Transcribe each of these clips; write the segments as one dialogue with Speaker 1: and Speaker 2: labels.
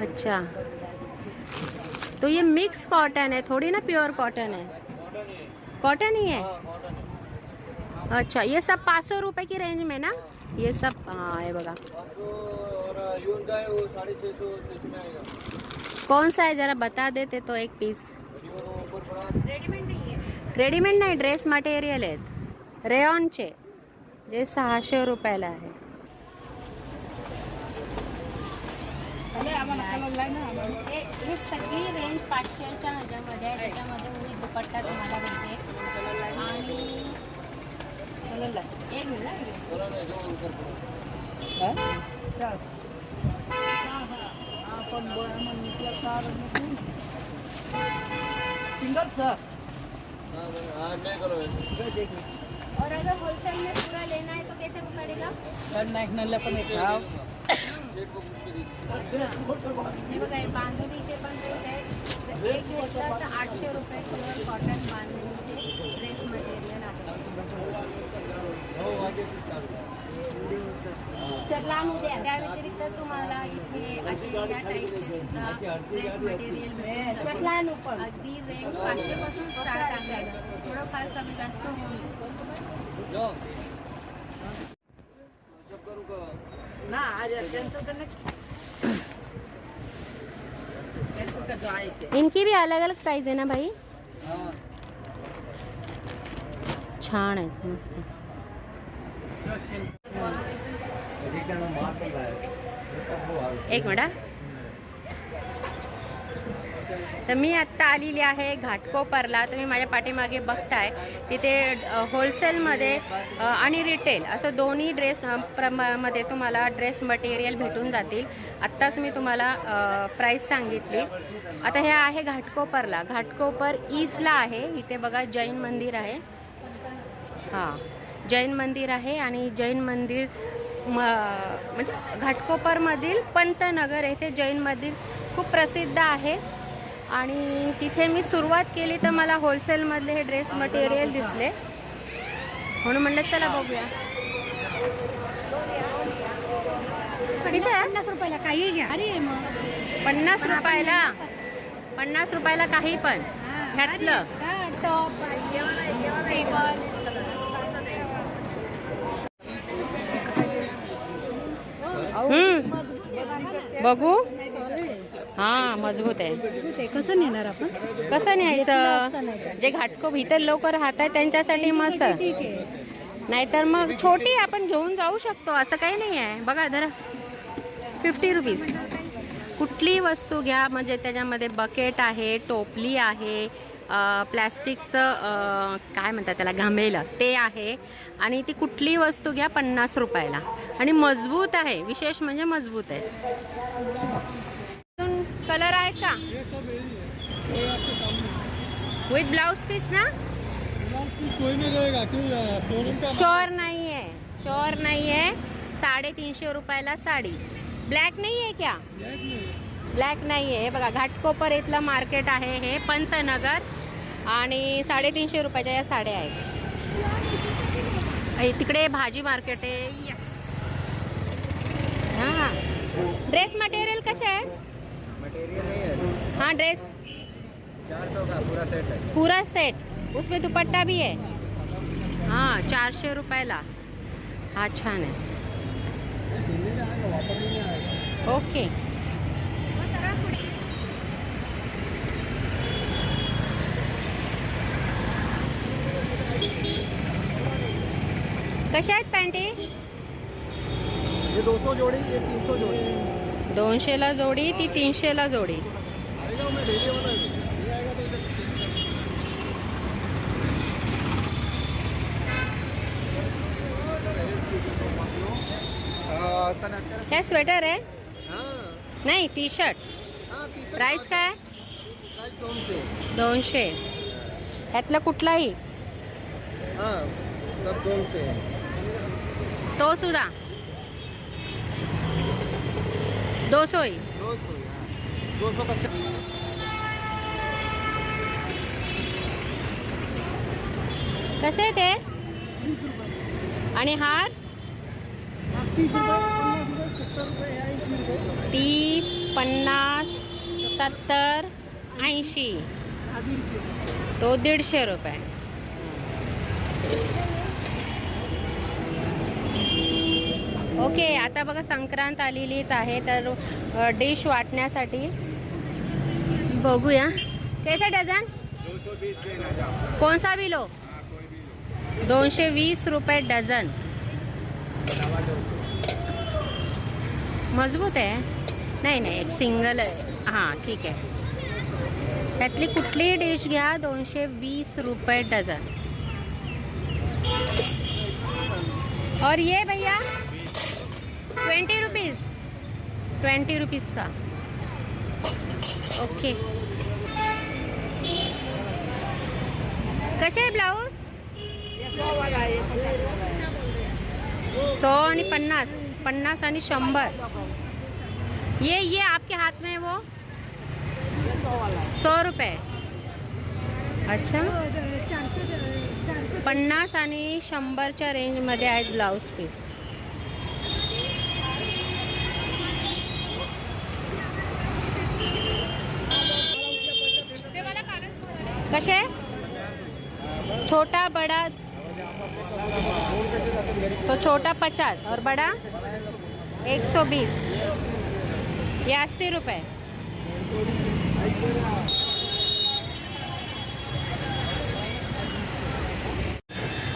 Speaker 1: अच्छा। तो ये मिक्स कॉटन है थोड़ी ना प्योर कॉटन है? कॉटन ही है? अच्छा ये सब पाँच सौ रुपये की रेंज में ना? ये सब हाँ
Speaker 2: है आएगा
Speaker 1: कौन सा है? जरा बता देते तो एक पीस रेडीमेड नाही आहे रेडीमेड नाही ड्रेस मटेरियल आहेत रेऑनचे जे सहाशे रुपयाला आहे हे सगळी रेंज पाचशेच्या ह्याच्यामध्ये आहे त्याच्यामध्ये मी दुपट्टा तुम्हाला भेटते आणि एक मिनिट हा,
Speaker 3: सर.
Speaker 2: हाँ हाँ
Speaker 1: और अगर होलसेल में पूरा लेना है तो कैसे पड़ेगा
Speaker 3: सर नॅशनलला पण एक
Speaker 1: हे बघा हे बांधणीचे पण ड्रेस आहेत. तर एक घेतला तर आठशे रुपये प्युअर कॉटन बांधणीचे ड्रेस मटेरियल आहे.
Speaker 2: हो start करो।
Speaker 1: त्या व्यतिरिक्त तुम्हाला इथे असे या टाईपचे सुद्धा ड्रेस मटेरियल अगदी रेंज पाचशे पासून स्टार्ट आहे. थोडंफार कमी जास्त होईल इनकी भी अलग अलग प्राइस है ना भाई?
Speaker 2: हाँ.
Speaker 1: छान आहेत मस्त. एक मिनिट हा. तर मी आत्ता आलेली आहे घाटकोपरला तुम्ही माझ्या पाठीमागे बघताय. तिथे होलसेलमध्ये आणि रिटेल असं दोन्ही ड्रेस अ, मध्ये तुम्हाला ड्रेस मटेरियल भेटून जातील. आत्ताच मी तुम्हाला प्राईस सांगितली. आता हे आहे घाटकोपरला घाटकोपर ईस्टला आहे. इथे बघा जैन मंदिर आहे. हां जैन मंदिर आहे आणि जैन मंदिर म म्हणजे घाटकोपरमधील पंतनगर येथे जैन मंदिर खूप प्रसिद्ध आहे. आणि तिथे मी सुरुवात केली तर मला होलसेलमधले हे ड्रेस मटेरियल दिसले. म्हणून म्हणलं चला बघूया. पन्नास रुपयाला काही घ्या. अरे मग. पन्नास रुपयाला. पन्नास रुपयाला काही पण. घातलं
Speaker 4: टॉप टेबल.
Speaker 1: हम्म. बघू. हा मजबूत आहे.
Speaker 4: ते कसं नेणार आपण?
Speaker 1: कसं न्यायचं? जे घाटकोप इतर लोक राहतात त्यांच्यासाठी मस्त.
Speaker 4: ठीक आहे.
Speaker 1: नाहीतर मग छोटी आपण घेऊन जाऊ शकतो असं काही नाही आहे. बघा जरा. फिफ्टी रुपीज कुठलीही वस्तू घ्या म्हणजे त्याच्यामध्ये बकेट आहे टोपली आहे अ, प्लॅस्टिकचं अ, काय म्हणतात त्याला घामेलं ते आहे. आणि ती कुठलीही वस्तू घ्या पन्नास रुपयाला. आणि मजबूत आहे विशेष म्हणजे मजबूत आहे. कलर आहेत का? विथ ब्लाउज पीस ना?
Speaker 2: शोअर
Speaker 1: शोर नाही आहे शोर नाही आहे साडेतीनशे रुपयाला साडी. ब्लॅक नाही आहे क्या? ब्लॅक नाही आहे बघा घाटकोपर इथलं मार्केट आहे हे पंतनगर. आणि साडेतीनशे रुपयाच्या या साड्या आहेत. तिकडे भाजी मार्केट आहे. यस हां. ड्रेस मटेरियल कसे आहे
Speaker 2: हाँ
Speaker 1: ड्रेस
Speaker 2: चार सौ का पूरा सेट है
Speaker 1: पूरा सेट उसमें दुपट्टा भी है। हाँ चारशे रुपयाला हा छान आहे ओके। कशा आहेत पॅन्टी
Speaker 2: ये दो सौ जोड़ी ये तीन सौ जोड़ी।
Speaker 1: दोनशेला जोडी ती तीनशेला जोडी। काय स्वेटर आहे
Speaker 2: हाँ,
Speaker 1: नाही टी शर्ट
Speaker 2: टी-शर्ट.
Speaker 1: प्राइस काय? दोनशे. ह्यातलं कुठलाही? तो सुद्धा. दो
Speaker 2: सौ ही दो सौ का
Speaker 1: कसे ते आणि हार?
Speaker 2: तीस पन्नास सत्तर ऐंशी.
Speaker 1: तो दीडशे रुपये. ओके आता बघा संक्रांत आलेलीच आहे तर डिश वाटण्यासाठी बघूया. कैसा डझन? कोणसा बिलो? दोनशे वीस रुपये डझन. मजबूत आहे? नाही नाही एक सिंगल आहे. हां ठीक आहे. त्यातली कुठलीही डिश घ्या? दोनशे वीस रुपये डझन. और ये भैया? Twenty rupees. ट्वेंटी रुपीज़चा. ओके. कसे आहे ब्लाऊज? सौ आणि पन्नास. पन्नास आणि शंभर. ये ये आपके हाथ में है वो. सौ रुपये. अच्छा. पन्नास आणि शंभरच्या रेंजमध्ये आहेत ब्लाऊज पीस कसे छोटा बड़ा? तो छोटा पचास और बड़ा एक सौ बीस। ये अस्सी रुपये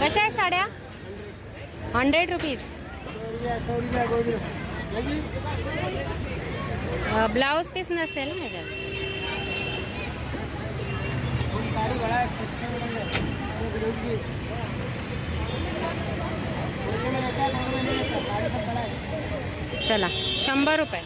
Speaker 1: कशा आहे साड्या हंड्रेड रुपीज़
Speaker 2: कोई
Speaker 1: ब्लाऊज पीस नसेल ना चला शंभर रुपये.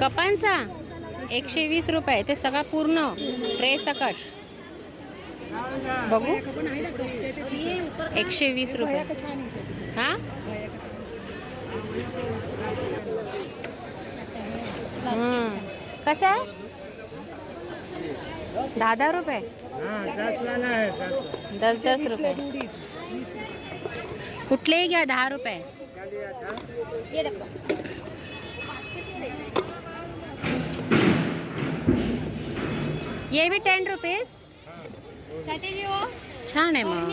Speaker 1: कपांचा एकशे वीस रुपये ते सगळा पूर्ण ट्रे सकट. बघू. एकशे वीस रुपये. हा? हम्म. कसं आहे? दहा दहा रुपये? दस दस रुपये. कुठलेही घ्या, दहा रुपये.
Speaker 4: ये
Speaker 1: भी टेन रुपीज़
Speaker 4: हो
Speaker 1: छान आहे मग.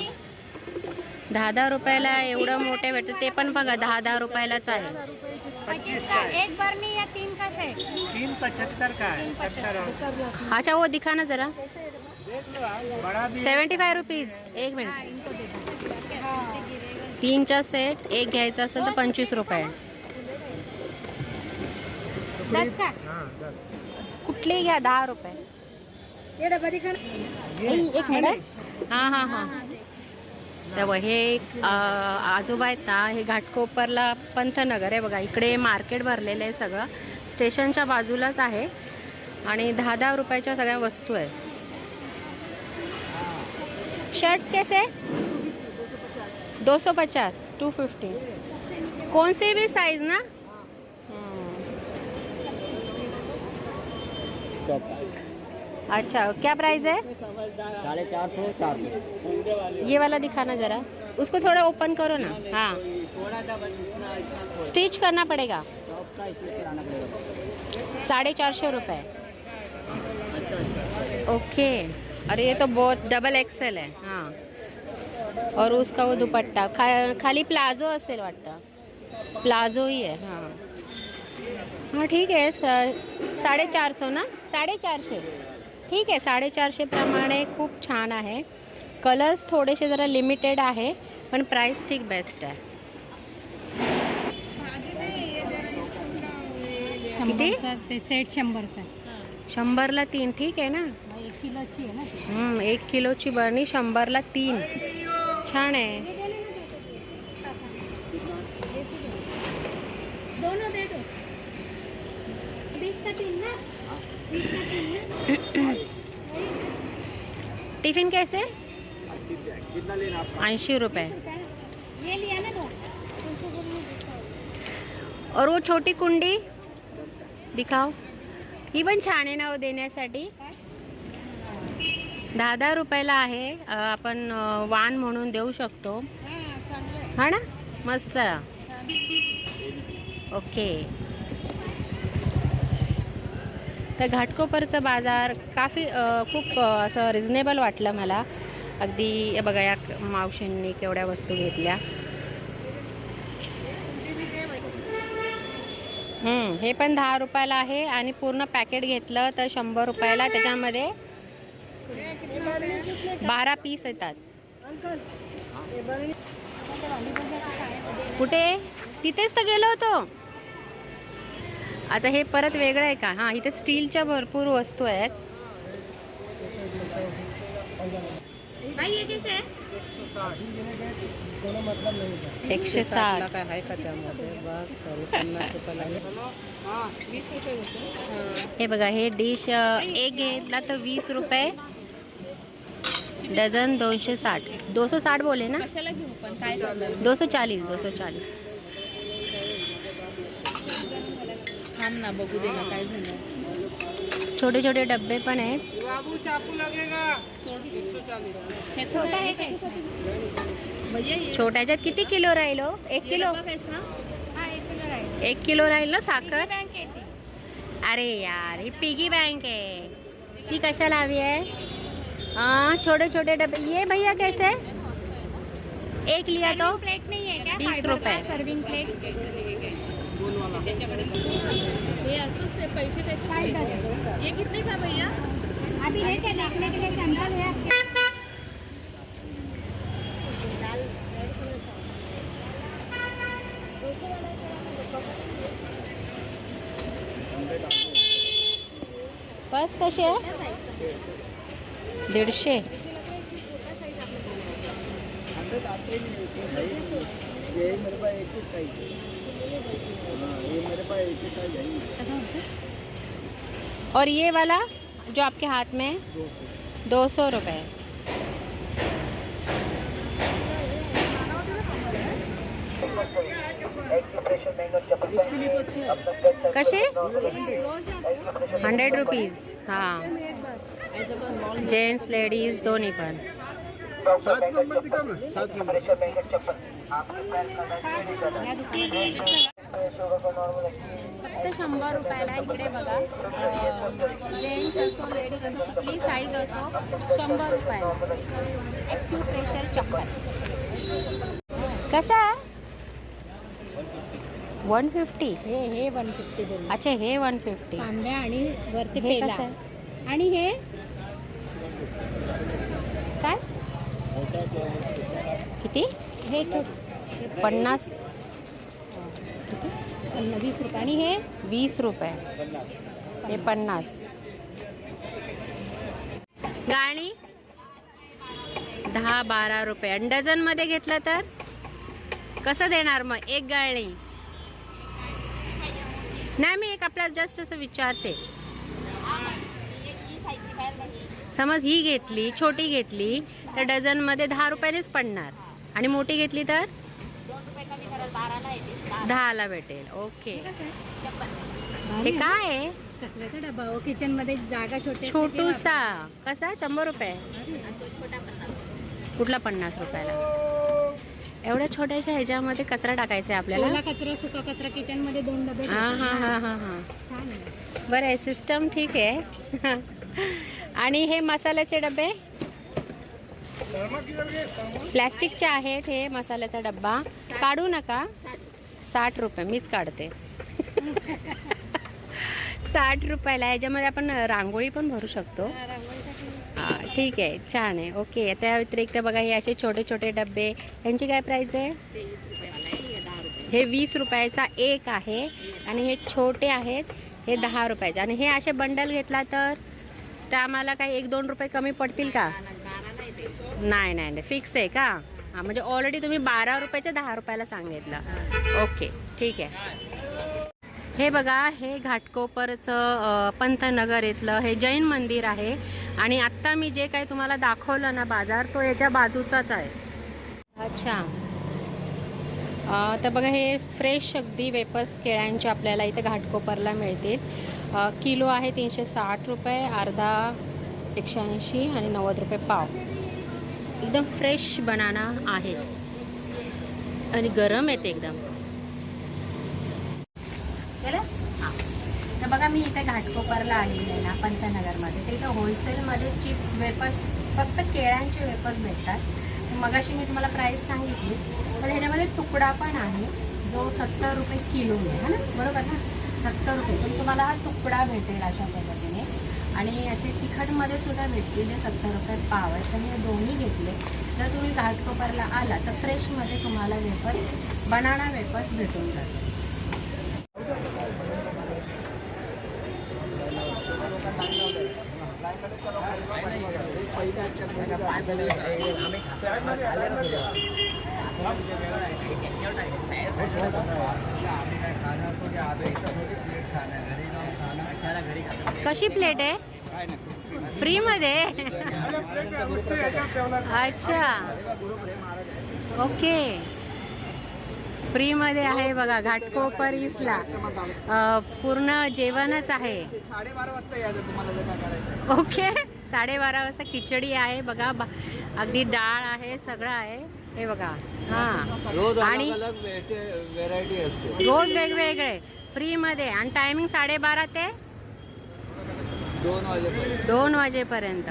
Speaker 1: दहा दहा रुपयाला एवढं मोठे भेटतं ते पण बघा दहा दहा रुपयालाच आहे.
Speaker 4: पच्चीस का? एक बरनी या तीन का सेट
Speaker 2: तीन पचहत्तर का?
Speaker 4: तीन पचहत्तर
Speaker 1: अच्छा वो दिखा ना जरा.
Speaker 2: बड़ा
Speaker 1: सेवन्टी फाय रुपीज एक
Speaker 4: हाँ
Speaker 1: मिनिट
Speaker 4: इनको दे दो. हाँ
Speaker 1: तीनचा सेट एक घ्यायचा असेल तर पंचवीस रुपये.
Speaker 4: दस का?
Speaker 2: हाँ दस.
Speaker 1: कुठलेही घ्या दहा रुपये.
Speaker 4: ये डब्बा दिखा
Speaker 1: ए, एक मिनिट. हां हां हां. तेव्हा हे आजोबा आहेत ना हे घाटकोपरला पंथनगर आहे बघा. इकडे मार्केट भरलेलं आहे सगळं. स्टेशनच्या बाजूलाच आहे. आणि दहा दहा रुपयाच्या सगळ्या वस्तू आहेत. शर्ट्स कैसे? दो सौ पचास. Two fifty. कौन सी भी साइज ना? अच्छा क्या प्राइस है?
Speaker 2: साढ़े चार सौ चार सौ।
Speaker 1: ये वाला दिखाना जरा। उसको थोड़ा ओपन करो ना। हाँ। स्टिच करना पड़ेगा। साढ़े चार सौ रुपये ओके। अरे ये तो बहुत डबल एक्सेल है। हाँ। और उसका वो दुपट्टा। खा खाली प्लाजो असेल वाटतं। प्लाजो ही है हाँ। हाँ ठीक है। साढ़े चार सौ ना? साडेचारशे ठीक आहे साडेचारशेप्रमाणे खूप छान आहे. कलर्स थोडेसे जरा लिमिटेड आहे पण प्राईस ठीक बेस्ट आहे.
Speaker 4: शंभरचा ते सेट शंभरचा
Speaker 1: शंभरला तीन ठीक आहे ना?
Speaker 4: एक किलोची आहे ना
Speaker 1: एक किलोची बरणी शंभरला तीन. छान आहे.
Speaker 4: दोनों दे दो बीस का तीन ना? बीस का तीन ना?
Speaker 1: टिफिन कैसे?
Speaker 2: कितना लेना आप
Speaker 1: ऐंशी रुपये।
Speaker 4: ये लिया ना दो।
Speaker 1: और वो छोटी कुंडी दिखाओ। ही पण छान आहे ना देण्यासाठी। दहा दहा रुपयाला आहे. आपण वाण म्हणून देऊ शकतो. हा ना? मस्त. ओके. तर घाटकोपरचं बाजार काफी खूप असं रिझनेबल वाटलं मला. अगदी बघा या मावशींनी केवढ्या वस्तू घेतल्या. हम्म, हे पण दहा रुपयाला आहे आणि पूर्ण पॅकेट घेतलं तर शंभर रुपयाला. त्याच्यामध्ये बारा पीस येतात. कुठे? तिथेच तर गेलो होतो. आता हे परत वेगळं आहे का? हां इथे स्टीलच्या भरपूर वस्तू आहेत.
Speaker 4: भाई ये कैसे है
Speaker 2: दोनों मतलब नहीं था
Speaker 1: एकशे साठ
Speaker 3: काय आहे का त्यामध्ये? बघ तरी पन्नास रुपयाला आहे. वीस रुपये होते
Speaker 1: हे बघा हे डिश एक घेतला तर वीस रुपये. डझन दोनशे साठ. दो सौ साठ बोले ना?
Speaker 3: कशाला घेऊ पण? काय झालं?
Speaker 1: दो सौ चालीस दो सौ चालीस
Speaker 3: थांब ना बघू दे ना काय झालं.
Speaker 1: छोटे छोटे डब्बे पण आहेत.
Speaker 2: बाबू चाकू लगेगा.
Speaker 4: छोटा है क्या
Speaker 3: भैया ये
Speaker 1: छोट्याच्यात किती किलो राहिलो एक किलो?
Speaker 4: हाँ एक किलो
Speaker 1: एक किलो राहील ना साखर? अरे यार ही पिगी बैंक आहे. ती कशाला हवी आहे? हाँ छोटे छोटे डब्बे. ये भैया कैसे? एक लिया तो.
Speaker 4: प्लेट नहीं है। का सर्विंग प्लेट
Speaker 3: त्याच्याकडे हे असंच आहे, पैसे त्याचे कितने का भैया?
Speaker 4: अभी है क्या देखने के लिए सैंपल है आपके
Speaker 1: बस कसे आहे? दीडशे.
Speaker 2: आते
Speaker 1: और ये वाला जो आपके हाथ में है
Speaker 2: दो सौ
Speaker 1: रुपये कशे? हंड्रेड रुपीज़ हाँ। जेंट्स लेडीज़ दोनों पर।
Speaker 2: सात नंबर।
Speaker 1: फक्त शंभर रुपयाला इकडे बघा. जेंट्स असो लेडीज असो कुठली साईज असो शंभर रुपयाला. प्रेशर चप्पल. कसा? वन फिफ्टी
Speaker 4: हे हे वन फिफ्टी
Speaker 1: अच्छा हे वन फिफ्टी
Speaker 4: तांब्या आणि वरती
Speaker 1: हे कसं?
Speaker 4: आणि हे?
Speaker 1: काय? किती?
Speaker 4: हे हे
Speaker 1: पन्नास
Speaker 4: पन्ना- वीस रुपये. आणि हे?
Speaker 1: वीस रुपये. हे पन्नास. गाणी? दहा बारा रुपये. आणि डझनमध्ये घेतलं तर? कसं देणार मग? एक गाळणी नाही मी एक आपल्याला जस्ट असं विचारते. समज ही घेतली छोटी घेतली तर डझनमध्ये दहा रुपयानेच पडणार. आणि मोठी घेतली तर? दहाला भेटेल. ओके. हे काय? आहे
Speaker 4: कचऱ्याचा डबा. हो किचनमध्ये जागा छोटी
Speaker 1: छोटूसा. कसा? शंभर रुपये. कुठला पन्नास रुपयाला? एवढ्या छोट्याशा ह्याच्यामध्ये कचरा टाकायचा आहे आपल्याला?
Speaker 4: कचरा सुका कचरा किचनमध्ये दोन डबे
Speaker 1: हा. हा हा हा हा. बरं आहे सिस्टम ठीक आहे. आणि हे मसाल्याचे डबे? प्लॅस्टिकचे आहेत हे मसाल्याचा डब्बा. काढू नका. साठ रुपये मीच काढते. साठ रुपयाला याच्यामध्ये आपण रांगोळी पण भरू शकतो.
Speaker 4: हा,
Speaker 1: ठीक आहे छान आहे. ओके त्या व्यतिरिक्त बघा हे असे छोटे छोटे डबे यांची काय प्राइस आहे? हे वीस रुपयाचा एक आहे आणि हे छोटे आहेत हे दहा रुपयाचे. आणि हे असे बंडल घेतला तर तर आम्हाला काही एक दोन रुपये कमी पडतील का? नाही नाही नाही फिक्स आहे का? हां म्हणजे ऑलरेडी तुम्ही बारा रुपयाच्या दहा रुपयाला सांगितलं. ओके ठीक आहे. हे बघा हे घाटकोपरचं पंतनगर इथलं हे जैन मंदिर आहे. आणि आत्ता मी जे काही तुम्हाला दाखवलं ना बाजार तो याच्या बाजूचाच आहे. अच्छा. तर बघा हे फ्रेश अगदी वेपर्स केळ्यांचे आपल्याला इथे घाटकोपरला मिळतील. किलो आहे तीनशे साठ रुपये अर्धा एकशे ऐंशी आणि नव्वद रुपये पाव. एकदम फ्रेश बनाना आहे आणि गरम येते एकदम. हां. तर बघा मी इथे घाटकोपरला आलेली आहे ना पंतनगरमध्ये. तर इथं होलसेलमध्ये चिप्स वेपर्स फक्त केळ्यांचे वेपर्स भेटतात. मगाशी मी तुम्हाला प्राईस सांगितली. पण ह्याच्यामध्ये तुकडा पण आहे. जो सत्तर रुपये किलो आहे ना? बरोबर ना? सत्तर रुपये. पण तुम्हाला हा तुकडा भेटेल अशा प्रकारे आणि असे तिखटमध्ये सुद्धा भेटतील जे सत्तर रुपये पाव आहे. तर हे दोन्ही घेतले. जर तुम्ही घाटकोपरला आला तर फ्रेशमध्ये तुम्हाला वेफर्स बनाना वेफर्स भेटून जातील. कशी प्लेट आहे? फ्रीमध्ये? अच्छा. ओके. फ्रीमध्ये आहे बघा घाटकोपर इसला. पूर्ण जेवणच आहे. ओके. साडेबारा वाजता खिचडी आहे बघा अगदी डाळ आहे सगळं आहे. हे बघा.
Speaker 2: रोज
Speaker 1: हां आणि रोज वेगवेगळे. फ्रीमध्ये. आणि टायमिंग साडेबारा ते दोन वाजेपर्यंत.